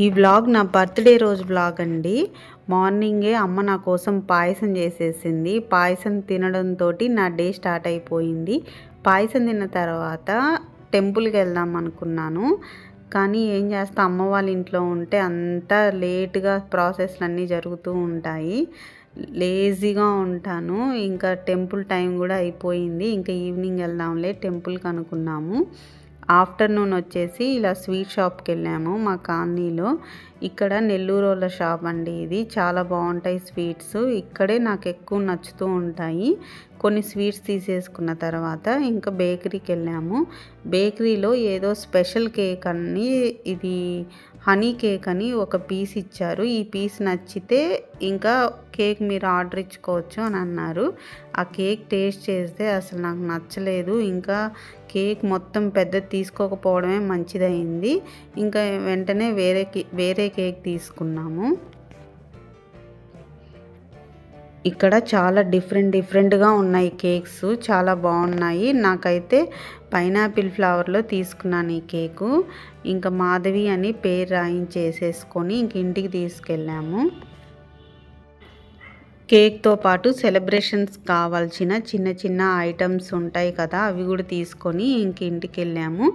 ఈ వ్లాగ్ నా బర్త్డే రోజు వ్లాగ్ అండి. మార్నింగే అమ్మ నా కోసం పాయసం చేసేసింది. పాయసం తినడంతో నా డే స్టార్ట్ అయిపోయింది. పాయసం తిన్న తర్వాత టెంపుల్కి వెళ్దాం అనుకున్నాను. కానీ ఏం చేస్తా అమ్మ వాళ్ళ ఇంట్లో ఉంటే అంతా లేట్గా ప్రాసెస్లు అన్నీ జరుగుతూ ఉంటాయి. లేజీగా ఉంటాను. ఇంకా టెంపుల్ టైం కూడా అయిపోయింది. ఇంకా ఈవినింగ్ వెళ్దాంలే టెంపుల్కి అనుకున్నాము. ఆఫ్టర్నూన్ వచ్చేసి ఇలా స్వీట్ షాప్కి వెళ్ళాము మా కాలనీలో. ఇక్కడ నెల్లూరు వాళ్ళ షాప్ అండి ఇది. చాలా బాగుంటాయి స్వీట్స్. ఇక్కడే నాకు ఎక్కువ నచ్చుతూ ఉంటాయి. కొన్ని స్వీట్స్ తీసేసుకున్న తర్వాత ఇంకా బేకరీకి వెళ్ళాము. బేకరీలో ఏదో స్పెషల్ కేక్ అని ఇది హనీ కేక్ అని ఒక పీస్ ఇచ్చారు. ఈ పీస్ నచ్చితే ఇంకా కేక్ మీరు ఆర్డర్ ఇచ్చుకోవచ్చు అని అన్నారు. ఆ కేక్ టేస్ట్ చేస్తే అసలు నాకు నచ్చలేదు. ఇంకా కేక్ మొత్తం పెద్ద తీసుకోకపోవడమే మంచిదైంది ఇంకా వెంటనే వేరే కే- వేరే కేక్ తీసుకున్నాము. ఇక్కడ చాలా డిఫరెంట్ డిఫరెంట్గా ఉన్నాయి కేక్స్. చాలా బాగున్నాయి. నాకైతే పైనాపిల్ ఫ్లవర్లో తీసుకున్నాను ఈ కేకు. ఇంకా మాధవి అని పేరు రాయించేసేసుకొని ఇంక ఇంటికి తీసుకెళ్ళాము. కేక్తో పాటు సెలబ్రేషన్స్ కావాల్సిన చిన్న చిన్న ఐటమ్స్ ఉంటాయి కదా అవి కూడా తీసుకొని ఇంక ఇంటికి వెళ్ళాము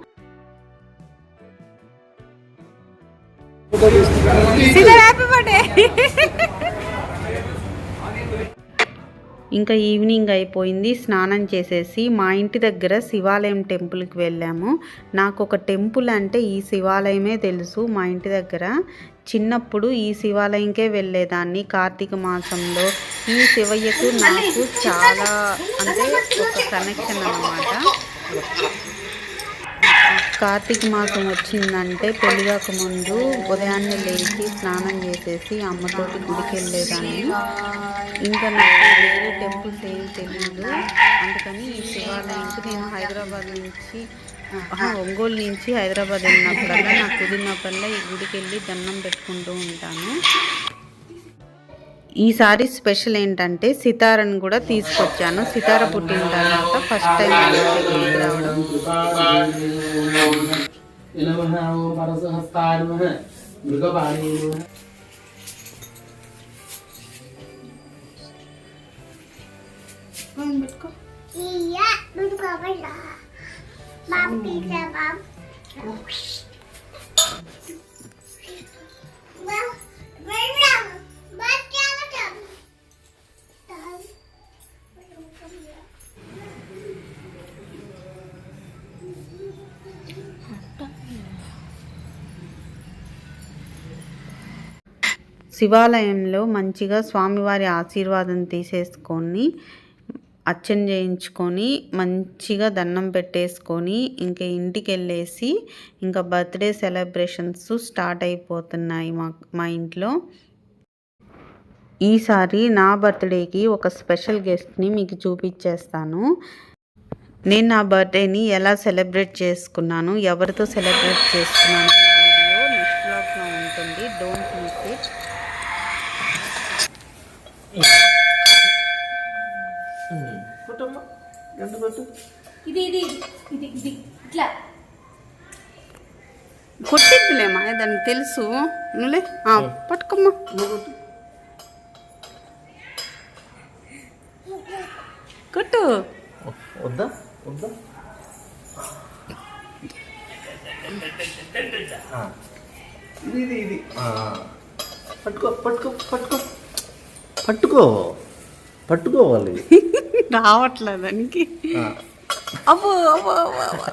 ఇంకా ఈవినింగ్ అయిపోయింది స్నానం చేసేసి మా ఇంటి దగ్గర శివాలయం టెంపుల్కి వెళ్ళాము. నాకు ఒక టెంపుల్ అంటే ఈ శివాలయమే తెలుసు మా ఇంటి దగ్గర. చిన్నప్పుడు ఈ శివాలయంకే వెళ్ళేదాన్ని. కార్తీక మాసంలో ఈ శివయ్యకు నాకు చాలా అంటే ఒక కనెక్షన్ అన్నమాట. కార్తీక మాసం వచ్చిందంటే పెళ్ళి ముందు ఉదయాన్నే లేచి స్నానం చేసేసి అమ్మతోటి గుడికి వెళ్ళేదాన్ని. ఇంకా నాకు వేరే టెంపుల్స్ ఏం తెలియదు అందుకని ఈ శివాలయంకి నేను హైదరాబాద్ నుంచి ఒంగోలు నుంచి హైదరాబాద్ వెళ్ళినప్పుడల్లా నాకు కుదిరినప్పుడల్లా ఈ గుడికి వెళ్ళి దండం పెట్టుకుంటూ ఉంటాను. ఈసారి స్పెషల్ ఏంటంటే సితారను కూడా తీసుకొచ్చాను. సితార పుట్టిన తర్వాత ఫస్ట్ టైం రావడం. नमः नमः ॐ परसहस्ताय नमः मृगपाणि नमः कौन बिटको या बिटको बड़ा बाप पीछे बाप శివాలయంలో మంచిగా స్వామివారి ఆశీర్వాదం తీసేసుకొని అర్చన చేయించుకొని మంచిగా దండం పెట్టేసుకొని ఇంకా ఇంటికి వెళ్ళేసి ఇంకా బర్త్డే సెలబ్రేషన్స్ స్టార్ట్ అయిపోతున్నాయి మా మా ఇంట్లో. ఈసారి నా బర్త్డేకి ఒక స్పెషల్ గెస్ట్ని మీకు చూపించేస్తాను నేను నా బర్త్డేని ఎలా సెలబ్రేట్ చేసుకున్నాను ఎవరితో సెలబ్రేట్ చేసుకున్నాను నెక్స్ట్ బ్లాగ్లో ఉంటుంది. Don't miss it. గంట పెట్టు ఇది ఇది ఇది ఇది ఇట్లా. కొట్టిద్దులేమా దానికి తెలుసు. నువ్వులే ఆ, పట్టుకోమ్మా. కొట్టు. వద్దా వద్దా. ఆ. ఇది ఇది ఇది. ఆ. పట్టుకో పట్టుకో పట్టుకో. పట్టుకో. పట్టుకోవాలి. రావట్లేదు దానికి ఆ. అబ్బో అబ్బో అబ్బో, అబ్బో